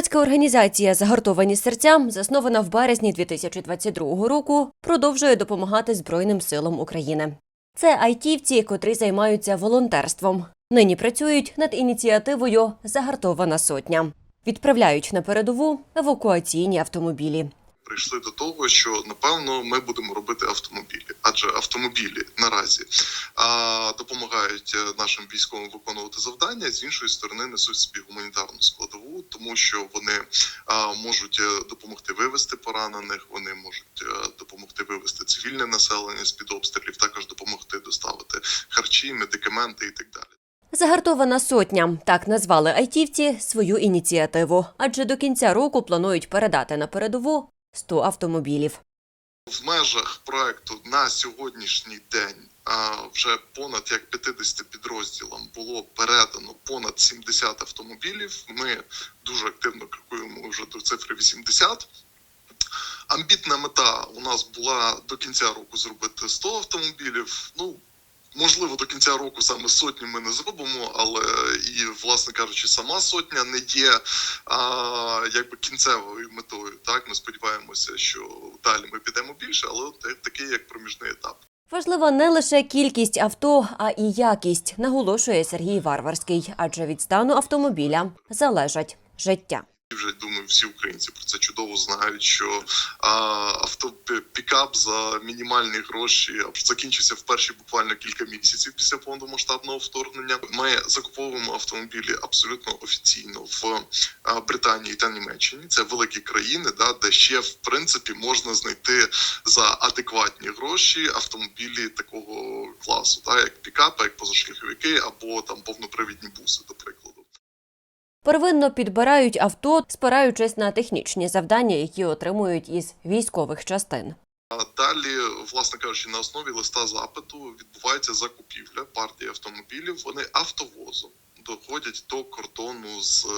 Громадська організація Загартовані серця, заснована в березні 2022 року, продовжує допомагати Збройним силам України. Це айтівці, котрі займаються волонтерством. Нині працюють над ініціативою Загартована сотня. Відправляють на передову евакуаційні автомобілі. прийшли до того, що напевно ми будемо робити автомобілі, адже автомобілі наразі а, допомагають е, нашим військовим виконувати завдання. З іншої сторони несуть собі гуманітарну складову, тому що вони а, можуть е, допомогти вивести поранених, вони можуть е, допомогти вивести цивільне населення з під обстрілів, також допомогти доставити харчі, медикаменти і так далі. Загартована сотня так назвали айтівці свою ініціативу, адже до кінця року планують передати на передову 100 автомобілів. В межах проекту на сьогоднішній день вже понад як 50 підрозділам було передано понад 70 автомобілів. Ми дуже активно крокуємо вже до цифри 80. Амбітна мета у нас була до кінця року зробити 100 автомобілів. Ну можливо, до кінця року саме сотню ми не зробимо, але і власне кажучи, сама сотня не є а, якби кінцевою метою. Так ми сподіваємося, що далі ми підемо більше, але такий як проміжний етап. Важлива не лише кількість авто, а і якість, наголошує Сергій Варварський, адже від стану автомобіля залежать життя. Вже думаю, всі українці про це чудово знають, що а, авто за мінімальні гроші закінчився в перші буквально кілька місяців після повномасштабного вторгнення. Ми закуповуємо автомобілі абсолютно офіційно в а, Британії та Німеччині. Це великі країни, да, де ще в принципі можна знайти за адекватні гроші автомобілі такого класу, да, як пікапи, як позашляховики або там повнопривідні буси, до прикладу. Первинно підбирають авто, спираючись на технічні завдання, які отримують із військових частин. Далі, власне кажучи, на основі листа запиту відбувається закупівля партії автомобілів. Вони автовозом доходять до кордону з е,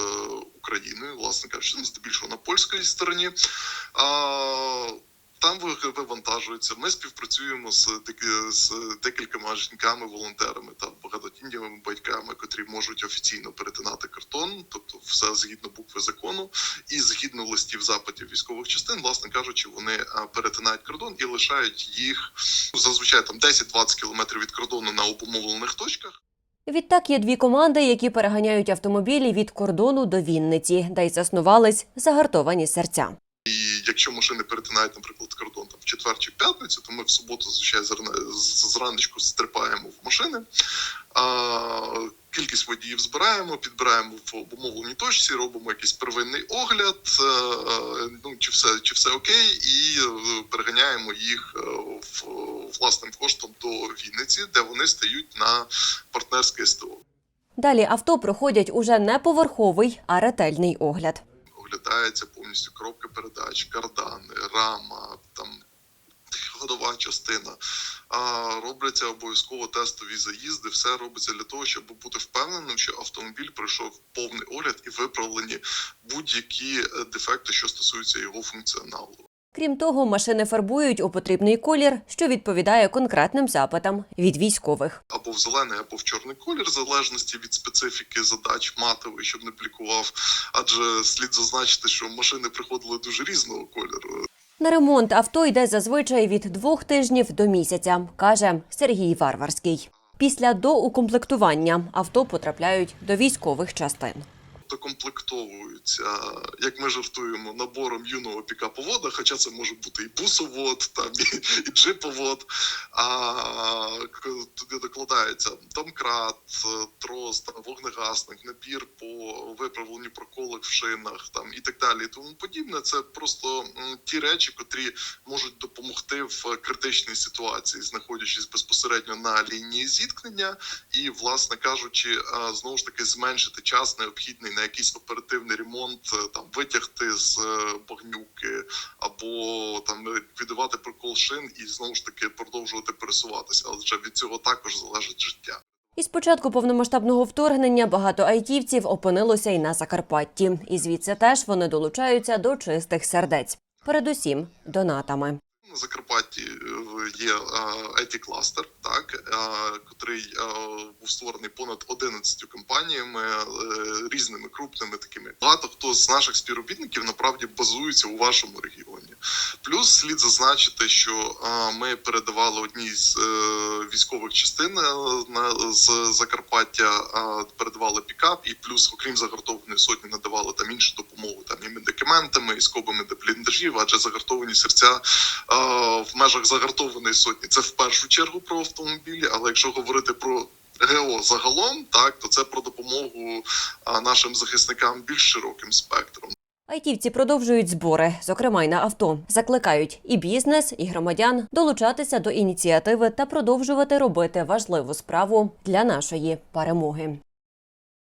Україною, власне кажучи, ну, здебільшого на польській стороні. Там ви- вивантажуються. Ми співпрацюємо з, з декількома жінками-волонтерами та багатодітніми батьками, котрі можуть офіційно перетинати кордон, тобто все згідно букви закону, і згідно листів запитів військових частин, власне кажучи, вони перетинають кордон і лишають їх ну, зазвичай там 10-20 кілометрів від кордону на обумовлених точках. Відтак є дві команди, які переганяють автомобілі від кордону до Вінниці, де й заснувались загартовані серця. І якщо машини перетинають, наприклад, кордон там в четвер чи п'ятницю, то ми в суботу зазвичай зрана- з- зранечку стрипаємо в машини. А, кількість водіїв збираємо, підбираємо в обумовленій точці, робимо якийсь первинний огляд, е, е, ну чи все чи все окей, і е, переганяємо їх в власним коштом до Вінниці, де вони стають на партнерське СТО. Далі авто проходять уже не поверховий, а ретельний огляд. Оглядається повністю коробка передач, кардани, рама, там ходова частина. А робляться обов'язково тестові заїзди. Все робиться для того, щоб бути впевненим, що автомобіль пройшов повний огляд і виправлені будь-які е, дефекти, що стосуються його функціоналу. Крім того, машини фарбують у потрібний колір, що відповідає конкретним запитам від військових. Або в зелений, або в чорний колір, в залежності від специфіки задач матовий, щоб не блікував. Адже слід зазначити, що машини приходили дуже різного кольору. На ремонт авто йде зазвичай від двох тижнів до місяця, каже Сергій Варварський. Після доукомплектування авто потрапляють до військових частин. Докомплектовуються, як ми жартуємо, набором юного пікаповода, хоча це може бути і бусовод, там і, і джиповод. А туди докладається домкрат, трос, там вогнегасник, набір по виправленню проколок в шинах, там і так далі. І тому подібне. Це просто ті речі, котрі можуть допомогти в критичній ситуації, знаходячись безпосередньо на лінії зіткнення, і, власне кажучи, знову ж таки зменшити час необхідний на якийсь оперативний ремонт, е, там витягти з е, багнюки або там ліквідувати прокол шин і знову ж таки продовжувати пересуватися. Але вже від цього також залежить життя. Із початку повномасштабного вторгнення багато айтівців опинилося і на Закарпатті. І звідси теж вони долучаються до чистих сердець, передусім донатами. На Закарпатті е, є it кластер, так е, котрий е, був створений понад 11 компаніями е, різними крупними такими. Багато хто з наших співробітників направді базується у вашому регіоні. Плюс слід зазначити, що е, ми передавали одній з е, військових частин е, з Закарпаття, передавали пікап, і плюс, окрім загартованої сотні, надавали там іншу допомогу, там і медикаментами, і скобами до бліндажів, адже загартовані серця в межах загартованої сотні. Це в першу чергу про автомобілі. Але якщо говорити про ГО загалом, так то це про допомогу нашим захисникам більш широким спектром. Айтівці продовжують збори, зокрема й на авто. Закликають і бізнес, і громадян долучатися до ініціативи та продовжувати робити важливу справу для нашої перемоги.